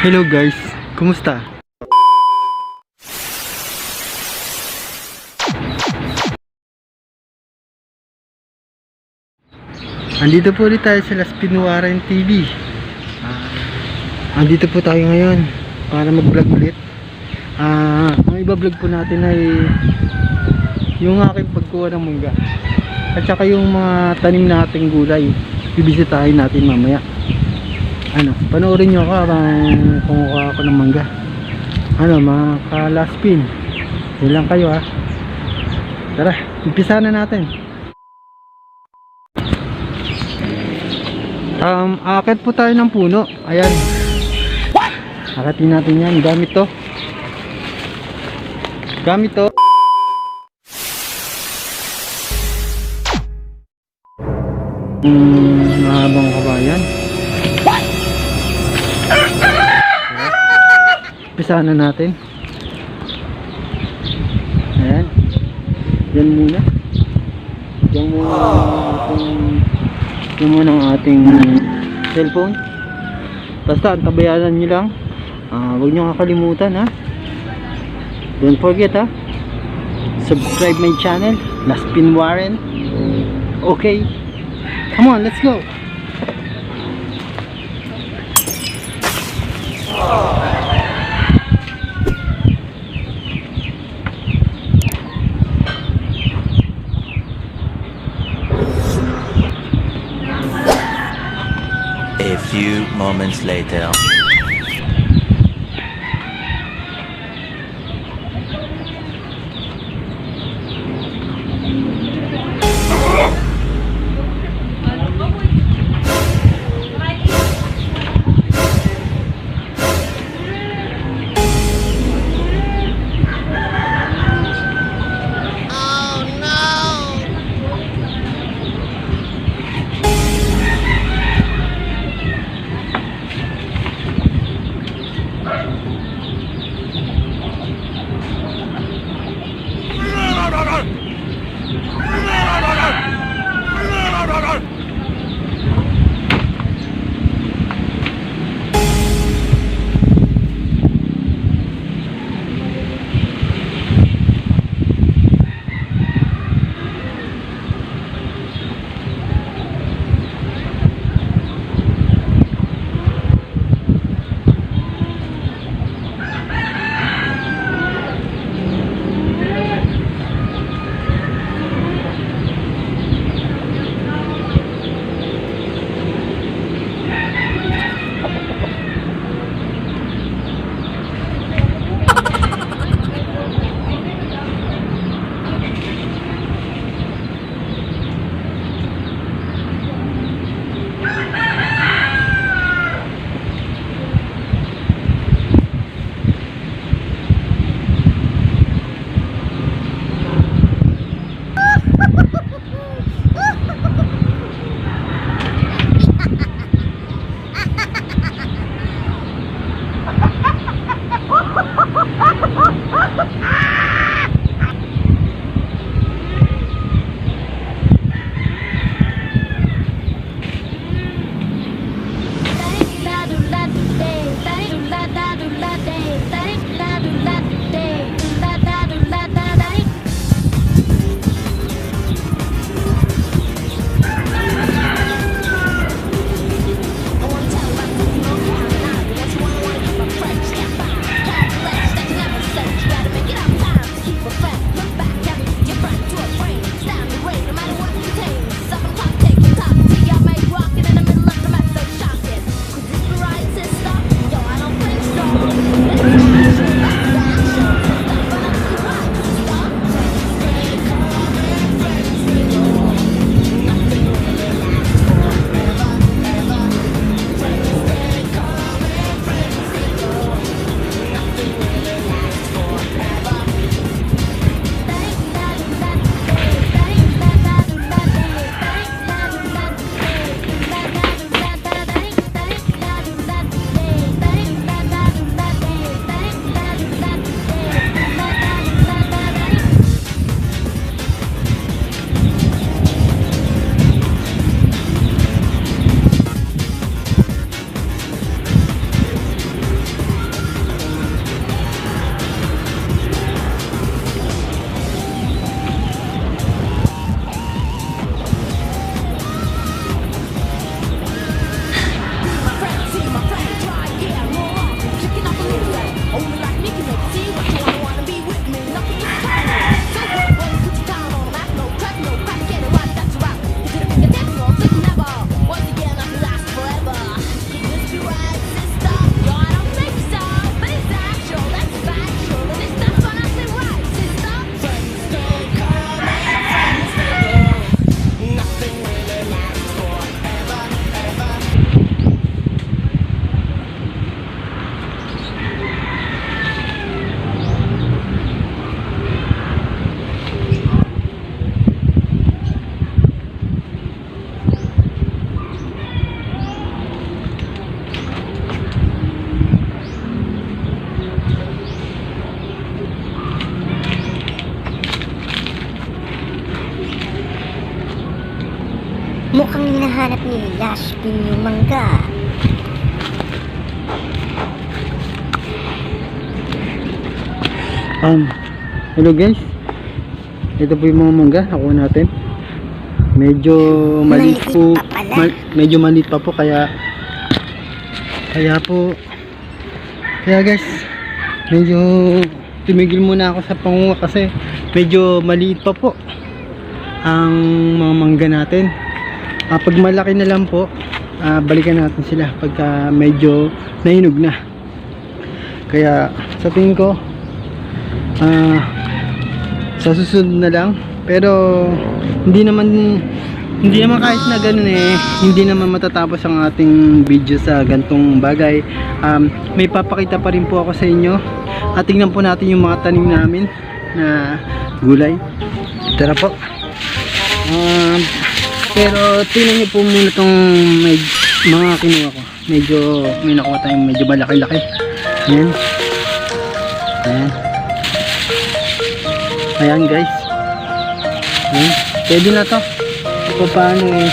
Hello guys, kumusta? Andito po ulit tayo sa Las Pinuaran TV. Ah, andito po tayo ngayon para mag-vlog ulit. Ah, ang iba-vlog po natin ay yung aking pagkuha ng mangga. At saka yung mga tanim nating gulay. Bibisitahin natin mamaya. Ano, panoorin nyo ako habang kumukuha ako ng mangga. Ano, mga ka-last-pin. Yun lang kayo ha. Tara, umpisa na natin. Um, akit po tayo ng puno. Ayan. Akatin natin yan. Gamit to. Gamit to. Hmm, mahabang kabayan. Umpisa na natin. Ayan. Yan muna. Yan muna ang ating yan muna ang ating cellphone. Basta ang tabayanan nyo lang. Ah, huwag nyo kakalimutan ha. Don't forget ha. Subscribe my channel. Laspin Warren. Okay. Come on, let's go. Moments later. Ni Yashpin yung mangga. Um, hello guys. Ito po yung mga mangga nakuha natin. Medyo maliit po. ma- medyo maliit pa po kaya kaya po kaya guys, medyo tumigil muna ako sa pangunga kasi medyo maliit pa po ang mga mangga natin. Ah, pag malaki na lang po, ah, balikan natin sila pagka medyo nahinog na. Kaya sa tingin ko, ah, sa susunod na lang. Pero hindi naman hindi naman kahit na ganun eh hindi naman matatapos ang ating video sa gantong bagay. Um, may papakita pa rin po ako sa inyo. At tingnan po natin yung mga tanim namin na gulay. Tara po. Um, pero tingnan nyo po muna tong may, mga kinuha ko medyo may nakuha tayong medyo malaki-laki yan ayan Ayan guys. Ayan. Pwede na to. Ito paano eh.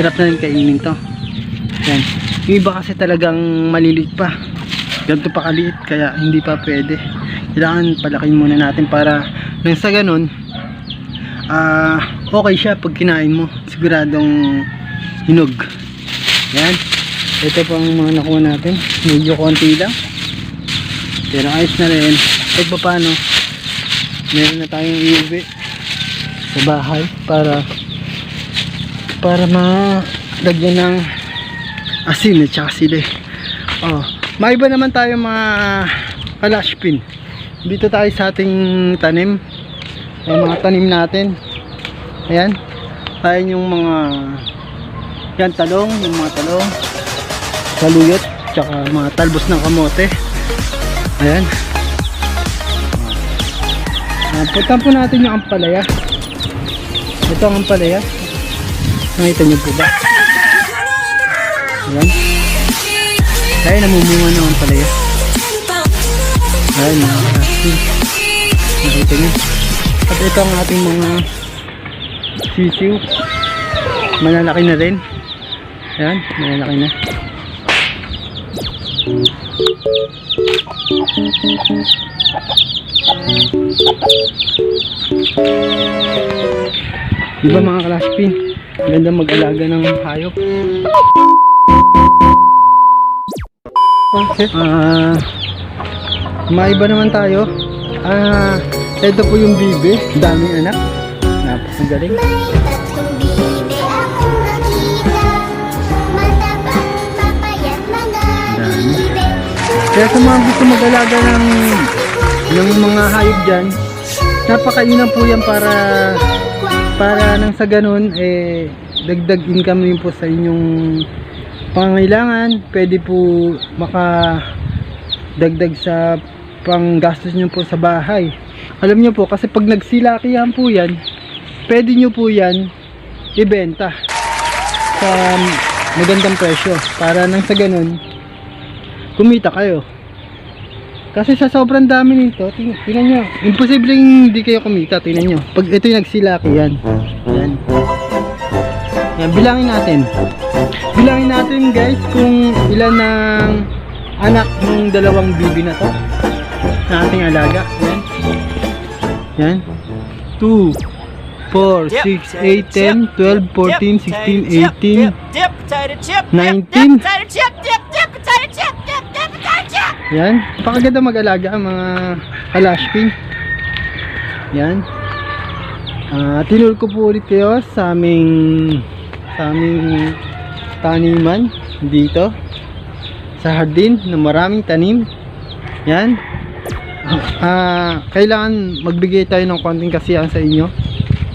Hirap na rin kainin to. Ayan. Yung iba kasi talagang maliliit pa. Ganito pa kaliit kaya hindi pa pwede. Kailangan palakin muna natin para nang sa ganun ah okay siya pag kinain mo. Siguradong hinog. Ayan. Ito po ang mga nakuha natin. Medyo konti lang. Pero ayos na rin. Kahit pa paano, meron na tayong iuwi sa bahay para para malagyan ng asin at saka sili. Oh, may iba naman tayo mga kalashpin. Dito tayo sa ating tanim. Ay mga tanim natin. Ayan. Ayan yung mga yan talong, yung mga talong. Saluyot, tsaka mga talbos ng kamote. Ayan. Uh, puntan po natin yung ampalaya. Ito ang ampalaya. Nakita niyo po ba? Ayan. Kaya namumunga ng ampalaya. Ayan, mga. Nakita niyo. At ito ang ating mga sisiw. Malalaki na rin. Ayan, malalaki na. Di ba mga kalaspin? Maganda mag-alaga ng hayop. Okay. Ah, maiba naman tayo. Ah, ito po yung bibi. Daming anak. Napakagaling. May tatlong bibe akong nakita. Matabang, papayat, mga Dami. bibe. Kaya sa mga gusto mag-alaga ng, ng mga hayop dyan, napakainam po yan para para nang sa ganun eh dagdag income rin po sa inyong pangangailangan pwede po maka dagdag sa panggastos nyo po sa bahay alam nyo po kasi pag nagsilakihan po yan pwede nyo po yan ibenta sa magandang presyo para nang sa ganun kumita kayo kasi sa sobrang dami nito, ting tingnan nyo, imposibleng hindi kayo kumita, tingnan nyo. Pag ito yung nagsilaki yan. Yan. Yan, bilangin natin. Bilangin natin guys kung ilan ng anak ng dalawang bibi na to. Na ating alaga. Yan. Yan. 2, 4, 6, 8, 10, 12, 14, 16, 18, Dip, potato chip. 19. Dip, potato chip. Dip, dip, potato chip. Dip, dip, potato chip. Yan. Napakaganda mag-alaga ang mga kalashpin. Yan. Ah, tinul ko po ulit kayo sa aming sa aming taniman dito sa hardin na maraming tanim. Yan. Ah, kailangan magbigay tayo ng konting kasiyahan sa inyo.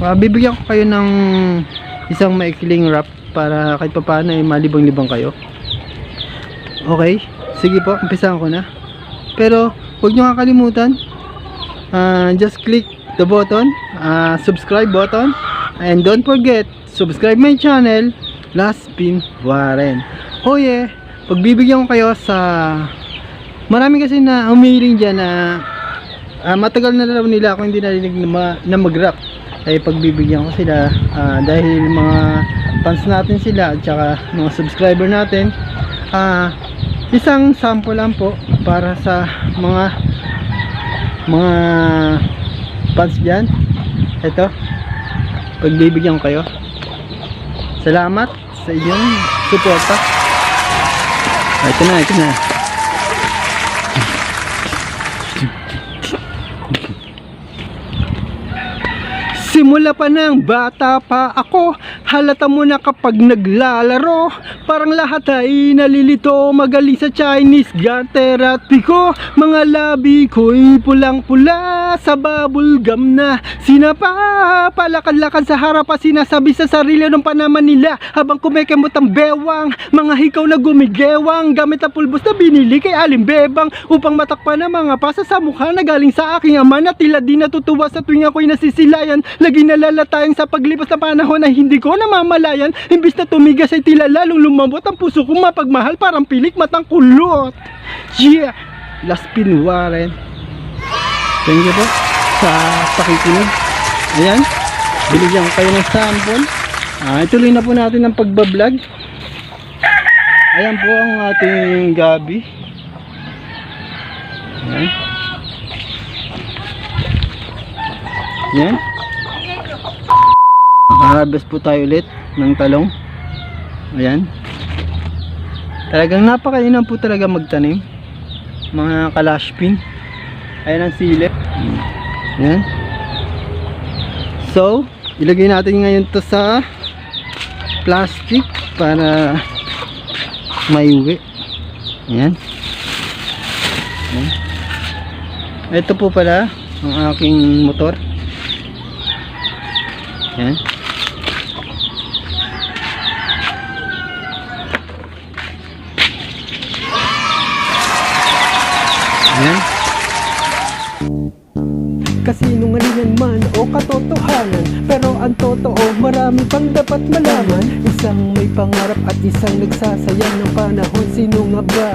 Ah, bibigyan ko kayo ng isang maikling wrap para kahit papaano ay malibang-libang kayo. Okay? Sige po, umpisahan ko na. Pero, huwag nyo kakalimutan. ah, just click the button, ah, subscribe button, and don't forget, subscribe my channel, Last Pin Warren. Oh yeah, pagbibigyan ko kayo sa... Marami kasi na umiling dyan na ah, matagal na raw nila ako hindi narinig na, ma- na mag-rap. Ay pagbibigyan ko sila. Ah, dahil mga fans natin sila at saka mga subscriber natin ah isang sample lang po para sa mga mga fans dyan. Ito pagbibigyan ko kayo. Salamat sa inyong suporta. Ah, ito na ito na Simula pa ng bata pa ako Halata mo na kapag naglalaro Parang lahat ay nalilito Magaling sa Chinese Garter at piko. Mga labi ko'y pulang pula Sa bubble gum na. Sinapa Palakad-lakad sa harap at sinasabi sa sarili ng panaman nila. Habang kumikemot ang bewang Mga hikaw na gumigewang. Gamit ang pulbos na binili kay Aling Bebang Upang matakpan ang mga pasa sa mukha na galing sa aking ama Na tila di natutuwa sa tuwing ako'y nasisilayan. Lagi nalalatayang sa paglipas ng panahon ay hindi ko namamalayan. Imbis na tumigas ay tila lalong lumambot ang puso kong mapagmahal Parang pilik matang kulot. Yeah! Last pin Warren. Thank you po sa pakikinig. Ayan. Binigyan ko kayo ng sample. Ah, Ituloy na po natin ang pagbablog. Ayan po ang ating gabi. Ayan. Ayan. Nakaharvest po tayo ulit ng talong. Ayan. Talagang napakainam po talaga magtanim. Mga kalashpin. Ayan ang silip. Ayan. So, ilagay natin ngayon to sa plastic para maiuwi. Ayan. Ayan. Ito po pala ang aking motor. Ayan. Ayan. Kasinungalingan man o katotohanan Pero ang totoo marami pang dapat malaman Isang may pangarap at isang nagsasayang ng panahon Sino nga ba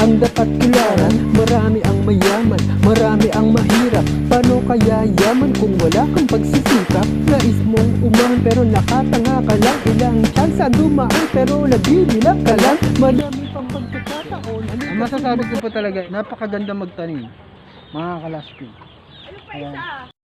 ang dapat kilaran? Marami ang mayaman, marami ang mahirap Paano kaya yaman kung wala kang pagsisikap? Nais mong umahan pero nakatanga ka lang Ilang chance dumaan pero nabibilang ka lang Marami pang pagkakataon Ano Ang masasabi ko po talaga, napakaganda magtanim. Mga kalaspin. Ayan.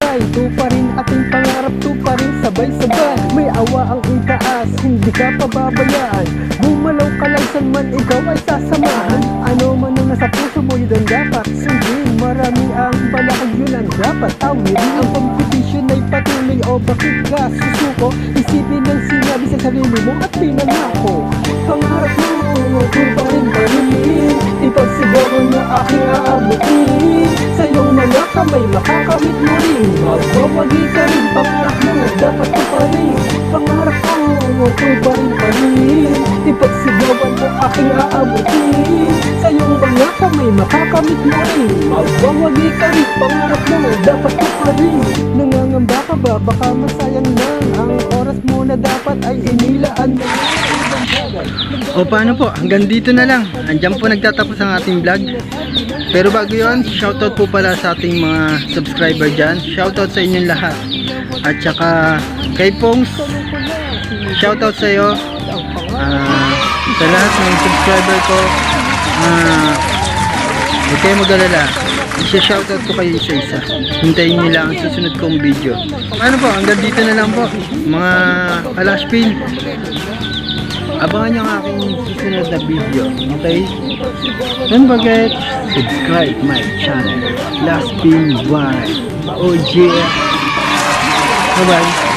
Ay, to pa rin ating pangarap, to pa rin sabay-sabay. May awa ang itaas, hindi ka pababayaan. Bumalaw ka lang saan man ikaw ay sasamahan. Ano man ang nasa puso mo, yun ang dapat. Sundin Marami ang balakag, yun ang dapat. Tawirin Ang competition ay patuloy. O bakit ka susuko? Isipin ang sinabi sa sarili mo at pinangako. Pangarap mo, to pa rin pa rin mga kamay makakamit mo rin. Magbawagi ka rin, pangarap mo dapat ko pa rin. Pangarap ko, to pa rin pa rin? Ipagsigawan mo aking aabutin. Sa iyong mga kamay makakamit mo rin. Magbawagi ka rin, pangarap mo dapat ko pa rin. Nangangamba ka ba, baka masayang lang. Ang oras mo na dapat ay inilaan mo O paano po, hanggang dito na lang. Andyan po nagtatapos ang ating vlog. Pero bago yun, shoutout po pala sa ating mga subscriber dyan. Shoutout sa inyong lahat. At saka kay Pongs, shoutout sa iyo. Ah, sa lahat ng subscriber ko. Ah, huwag kayo mag-alala. Isa-shoutout ko kayo isa-isa. Hintayin niyo lang ang susunod kong video. Ano po, hanggang dito na lang po. Mga kalashpin. Abangan nyo ang aking susunod na video. Okay? Don't forget, subscribe my channel. Last Pin One. Oh yeah. Bye-bye.